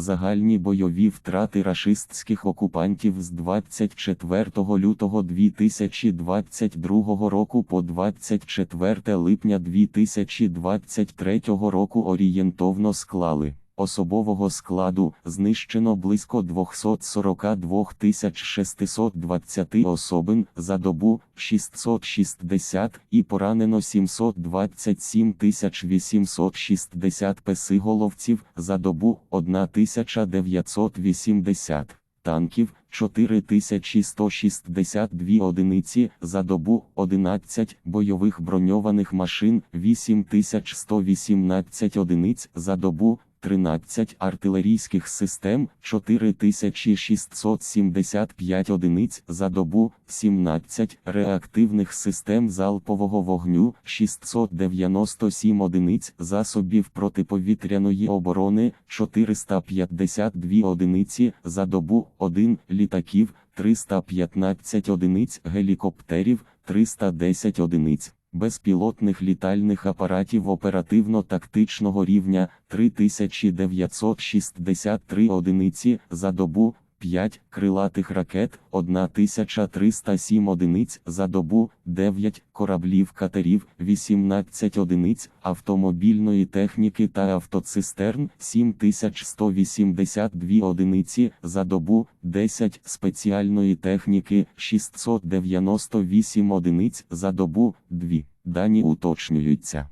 Загальні бойові втрати рашистських окупантів з 24 лютого 2022 року по 24 липня 2023 року орієнтовно склали. Особового складу знищено близько 242 620 особин за добу 660 і поранено 727 860 песиголовців за добу 1980 танків 4162 одиниці за добу 11 бойових броньованих машин 8118 одиниць за добу 13 артилерійських систем 4675 одиниць за добу 17 реактивних систем залпового вогню 697 одиниць засобів протиповітряної оборони 452 одиниці за добу 1 літаків 315 одиниць гелікоптерів 310 одиниць безпілотних літальних апаратів оперативно-тактичного рівня 3963 одиниці за добу, 5 крилатих ракет, 1307 одиниць за добу, 9 кораблів катерів, 18 одиниць автомобільної техніки та автоцистерн, 7182 одиниці за добу, 10 спеціальної техніки, 698 одиниць за добу, 2. Дані уточнюються.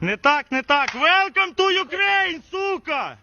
Не так, не так. Welcome to Ukraine, сука!